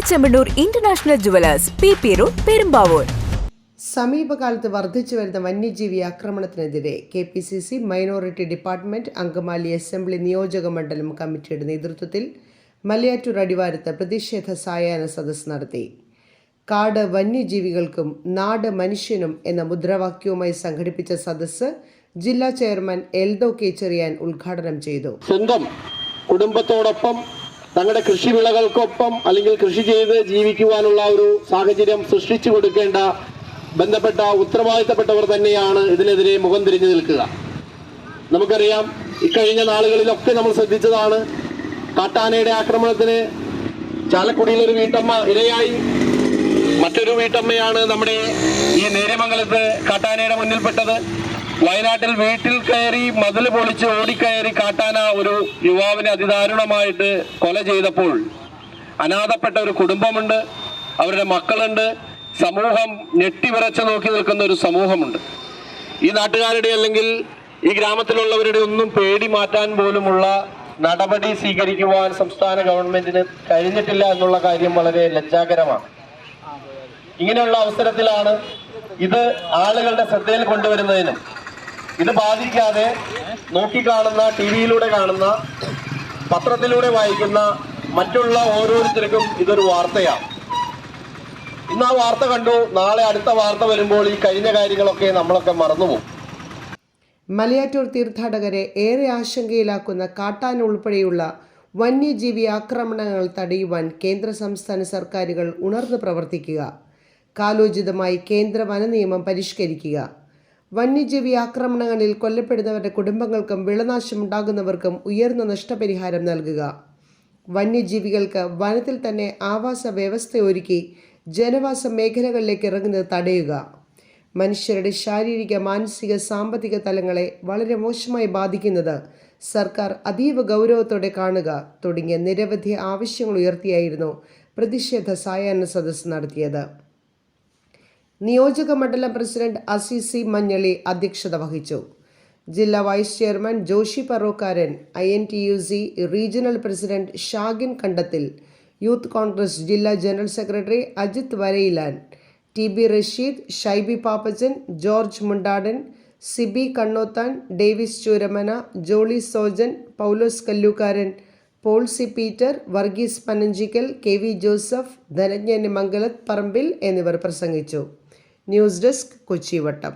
Chemmanur international jewellers P P road Perumbavoor. സമീപകാലത്ത് വർദ്ധിച്ചു വരുന്ന വന്യജീവി ആക്രമണത്തിനെതിരെ K P C C minority department Angamaly assembly നിയോജക മണ്ഡലം കമ്മിറ്റിയുടെ നേതൃത്വത്തിൽ മലയാറ്റൂർ അടിവാരത്ത് പ്രതിഷേധ സായാഹ്ന സദസ് നടത്തി. കാട് വന്യജീവികൾക്കും നാട് മനുഷ്യനും എന്ന മുദ്രാവാക്യവുമായി സംഘടിപ്പിച്ച സദസ്സ് ജില്ലാ ചെയർമാൻ എൽദോ കെ ചെറിയാൻ ഉദ്ഘാടനം ചെയ്തു. സ്വന്തം കുടുംബത്തോടൊപ്പം തങ്ങളുടെ കൃഷിവിളകൾക്കൊപ്പം അല്ലെങ്കിൽ കൃഷി ചെയ്ത് ജീവിക്കുവാനുള്ള ഒരു സാഹചര്യം സൃഷ്ടിച്ചു കൊടുക്കേണ്ട ബന്ധപ്പെട്ട ഉത്തരവാദിത്തപ്പെട്ടവർ തന്നെയാണ് ഇതിനെതിരെ മുഖം തിരിഞ്ഞു നിൽക്കുക. നമുക്കറിയാം ഇക്കഴിഞ്ഞ നാളുകളിലൊക്കെ നമ്മൾ ശ്രദ്ധിച്ചതാണ് കാട്ടാനയുടെ ആക്രമണത്തിന് ചാലക്കുടിയിലൊരു വീട്ടമ്മ ഇരയായി. മറ്റൊരു വീട്ടമ്മയാണ് നമ്മുടെ ഈ നേര്യമംഗലത്ത് കാട്ടാനയുടെ മുന്നിൽപ്പെട്ടത്. വയനാട്ടിൽ വീട്ടിൽ കയറി മതിൽ പൊളിച്ച് ഓടിക്കയറി കാട്ടാന ഒരു യുവാവിനെ അതിദാരുണമായിട്ട് കൊല ചെയ്തപ്പോൾ അനാഥപ്പെട്ട ഒരു കുടുംബമുണ്ട് അവരുടെ മക്കളുണ്ട് സമൂഹം ഞെട്ടിവിറച്ച് നോക്കി നിൽക്കുന്ന ഒരു സമൂഹമുണ്ട്. ഈ നാട്ടുകാരുടെ അല്ലെങ്കിൽ ഈ ഗ്രാമത്തിലുള്ളവരുടെ ഒന്നും പേടി മാറ്റാൻ പോലുമുള്ള നടപടി സ്വീകരിക്കുവാൻ സംസ്ഥാന ഗവൺമെന്റിന് കഴിഞ്ഞിട്ടില്ല എന്നുള്ള കാര്യം വളരെ ലജ്ജാകരമാണ്. ഇങ്ങനെയുള്ള അവസരത്തിലാണ് ഇത് ആളുകളുടെ ശ്രദ്ധയിൽ കൊണ്ടുവരുന്നതിനും ഇത് ബാധിക്കാതെ നോക്കിക്കാണുന്ന ടി വിയിലൂടെ കാണുന്ന പത്രത്തിലൂടെ വായിക്കുന്ന മറ്റുള്ള ഓരോരുത്തർക്കും ഇതൊരു വാർത്തയാണ്. ഇന്ന് ആ വാർത്ത കണ്ടു. നാളെ അടുത്ത വാർത്ത വരുമ്പോൾ ഈ കഴിഞ്ഞ കാര്യങ്ങളൊക്കെ നമ്മളൊക്കെ മറന്നുപോകും. മലയാറ്റൂർ തീർത്ഥാടകരെ ഏറെ ആശങ്കയിലാക്കുന്ന കാട്ടാൻ ഉൾപ്പെടെയുള്ള വന്യജീവി ആക്രമണങ്ങൾ തടയുവാൻ കേന്ദ്ര സംസ്ഥാന സർക്കാരുകൾ ഉണർന്നു പ്രവർത്തിക്കുക. കാലോചിതമായി കേന്ദ്ര വനനിയമം പരിഷ്കരിക്കുക. വന്യജീവി ആക്രമണങ്ങളിൽ കൊല്ലപ്പെടുന്നവരുടെ കുടുംബങ്ങൾക്കും വിളനാശമുണ്ടാകുന്നവർക്കും ഉയർന്ന നഷ്ടപരിഹാരം നൽകുക. വന്യജീവികൾക്ക് വനത്തിൽ തന്നെ ആവാസ വ്യവസ്ഥയൊരുക്കി ജനവാസ മേഖലകളിലേക്ക് ഇറങ്ങുന്നത് തടയുക. മനുഷ്യരുടെ ശാരീരിക മാനസിക സാമ്പത്തിക തലങ്ങളെ വളരെ മോശമായി ബാധിക്കുന്നത് സർക്കാർ അതീവ ഗൗരവത്തോടെ കാണുക തുടങ്ങിയ നിരവധി ആവശ്യങ്ങൾ ഉയർത്തിയായിരുന്നു പ്രതിഷേധ സായാഹ്ന സദസ്സ് നടത്തിയത്. നിയോജക മണ്ഡലം പ്രസിഡന്റ് അസിസി മഞ്ഞളി അധ്യക്ഷത വഹിച്ചു. ജില്ലാ vice chairman Joshi Parokkaran I N T U C regional president Shagin Kandathil youth Congress ജില്ലാ general secretary Ajith Varayilan T B Rasheed Shaibi Pappachan George Mundadan Siby Kannothan Davis Chooramana Jolly Sojan Paulose Kallookkaran Paul C Peter Varghese Pananchikkal K V Joseph Dhananjan Mangalath Parambil എന്നിവർ പ്രസംഗിച്ചു. News desk കൊച്ചിവട്ടം